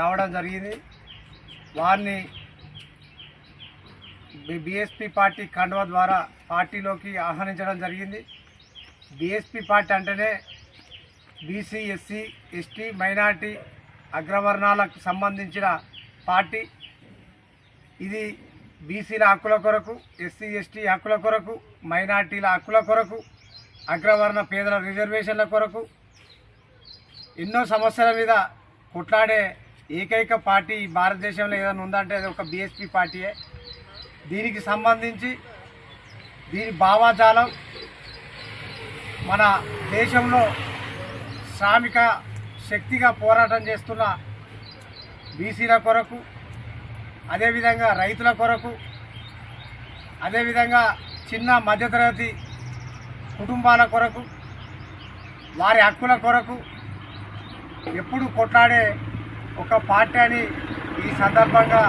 రావడం జరిగింది. వారిని బీఎస్పీ పార్టీ కండువ ద్వారా పార్టీలోకి ఆహ్వానించడం జరిగింది. బీఎస్పీ పార్టీ అంటేనే బీసీ ఎస్సీ ఎస్టీ మైనార్టీ అగ్రవర్ణాలకు సంబంధించిన పార్టీ. ఇది బీసీల హక్కుల కొరకు ఎస్సీ ఎస్టీ హక్కుల కొరకు మైనార్టీల హక్కుల కొరకు అగ్రవర్ణ పేదల రిజర్వేషన్ల కొరకు ఎన్నో సమస్యల మీద కొట్లాడే ఏకైక పార్టీ భారతదేశంలో ఏదైనా ఉందంటే అది ఒక బీఎస్పీ పార్టీయే. దీనికి సంబంధించి దీని భావాజాలం మన దేశంలో శ్రామిక శక్తిగా పోరాటం చేస్తున్న బీసీల కొరకు అదేవిధంగా రైతుల కొరకు అదేవిధంగా చిన్న మధ్యతరగతి కుటుంబాల కొరకు వారి హక్కుల కొరకు ఎప్పుడు కొట్లాడే ఒక పార్టీ అని ఈ సందర్భంగా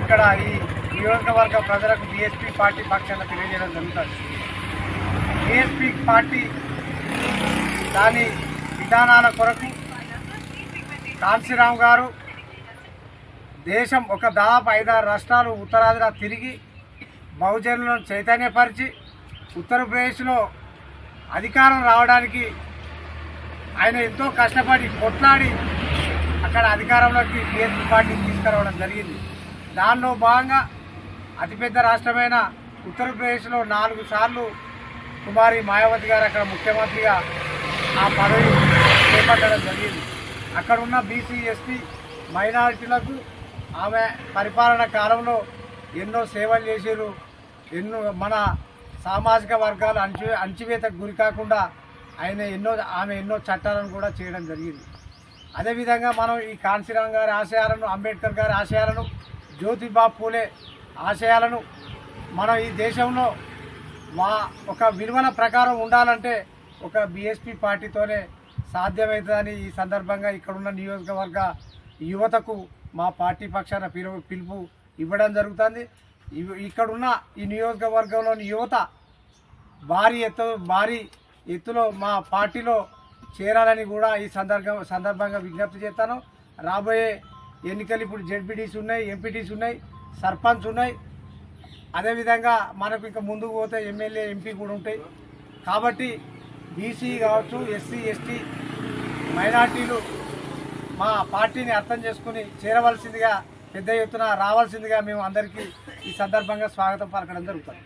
ఇక్కడ ఈ నియోజకవర్గ ప్రజలకు బీఎస్పీ పార్టీ పక్షాన తెలియజేయడం జరుగుతుంది. బీఎస్పీ పార్టీ దాని విధానాల కొరకు కాంశీరామ్ గారు దేశం ఒక దాదాపు ఐదారు రాష్ట్రాలు ఉత్తరాదిన తిరిగి బహుజనులను చైతన్యపరిచి ఉత్తరప్రదేశ్లో అధికారం రావడానికి ఆయన ఎంతో కష్టపడి కొట్లాడి అక్కడ అధికారంలోకి బీఎస్పీ పార్టీ తీసుకురావడం జరిగింది. దానిలో భాగంగా అతిపెద్ద రాష్ట్రమైన ఉత్తరప్రదేశ్లో నాలుగు సార్లు కుమారి మాయావతి గారు అక్కడ ముఖ్యమంత్రిగా ఆ పదవి చేపట్టడం జరిగింది. అక్కడ ఉన్న బీసీ ఎస్టీ మైనారిటీలకు ఆమె పరిపాలన కాలంలో ఎన్నో సేవలు చేశారు ఎన్నో మన సామాజిక వర్గాలు అణచి అణచివేతకు గురి కాకుండా ఆయన ఎన్నో ఆమె ఎన్నో చట్టాలను కూడా చేయడం జరిగింది. అదేవిధంగా మనం ఈ కాన్సీరామ్ గారి ఆశయాలను అంబేద్కర్ గారి ఆశయాలను జ్యోతిబా పూలే ఆశయాలను మనం ఈ దేశంలో మా ఒక విలువల ప్రకారం ఉండాలంటే ఒక బీఎస్పీ పార్టీతోనే సాధ్యమవుతుందని ఈ సందర్భంగా ఇక్కడున్న నియోజకవర్గ యువతకు మా పార్టీ పక్షాన పిలుపు పిలుపు ఇవ్వడం జరుగుతుంది. ఇక్కడున్న ఈ నియోజకవర్గంలోని యువత భారీ ఎత్తు భారీ ఎత్తులో మా పార్టీలో చేరాలని కూడా ఈ సందర్భం సందర్భంగా విజ్ఞప్తి చేస్తాను. రాబోయే ఎన్నికలు ఇప్పుడు జెడ్పీటీస్ ఉన్నాయి ఎంపీటీస్ ఉన్నాయి సర్పంచ్ ఉన్నాయి. అదేవిధంగా మనకు ఇంకా ముందుకు పోతే ఎమ్మెల్యే ఎంపీ కూడా ఉంటాయి. కాబట్టి బీసీ కావచ్చు ఎస్సీ ఎస్టీ మైనార్టీలు మా పార్టీని అర్థం చేసుకుని చేరవలసిందిగా పెద్ద ఎత్తున రావాల్సిందిగా మేము అందరికీ ఈ సందర్భంగా స్వాగతం పలకడం జరుగుతుంది.